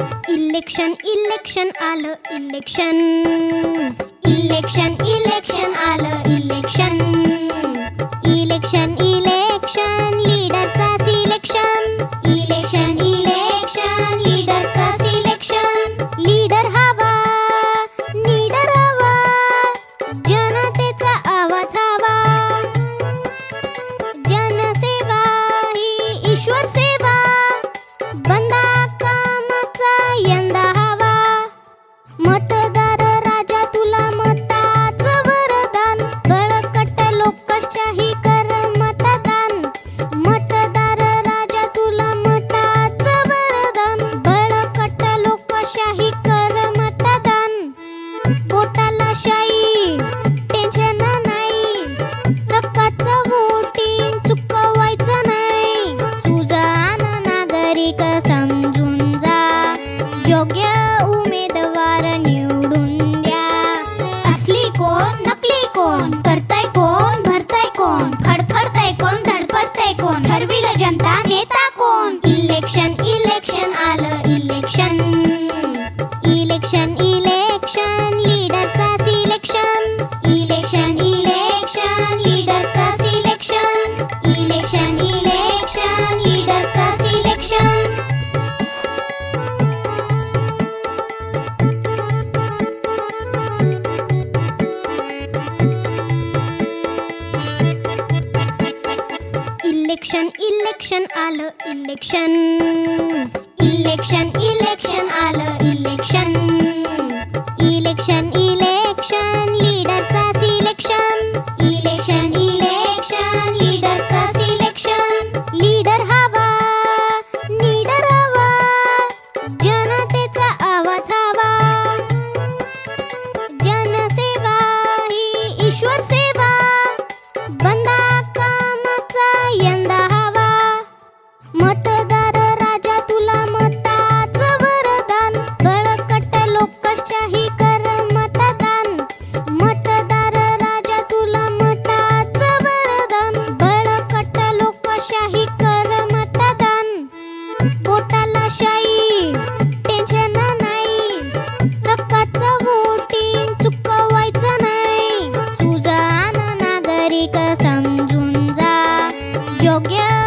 Election election आलं election election election आलं election योग्य उमेदवार निवडून द्या. असली कोण नकली कोण करताय कोण भरताय कोण खडखडताय कोण धडपडताय कोण ठरविलं जनता नेता इलेक्शन इलेक्शन आलं इलेक्शन इलेक्शन इलेक्शन आलं इलेक्शन इलेक्शन इलेक्शन लीडरचा सिलेक्शन इलेक्शन इलेक्शन लीडरचा सिलेक्शन लीडर हवा लीडर हवा. जनतेचा आवाज हवा. जनसेवा ही ईश्वर Yeah.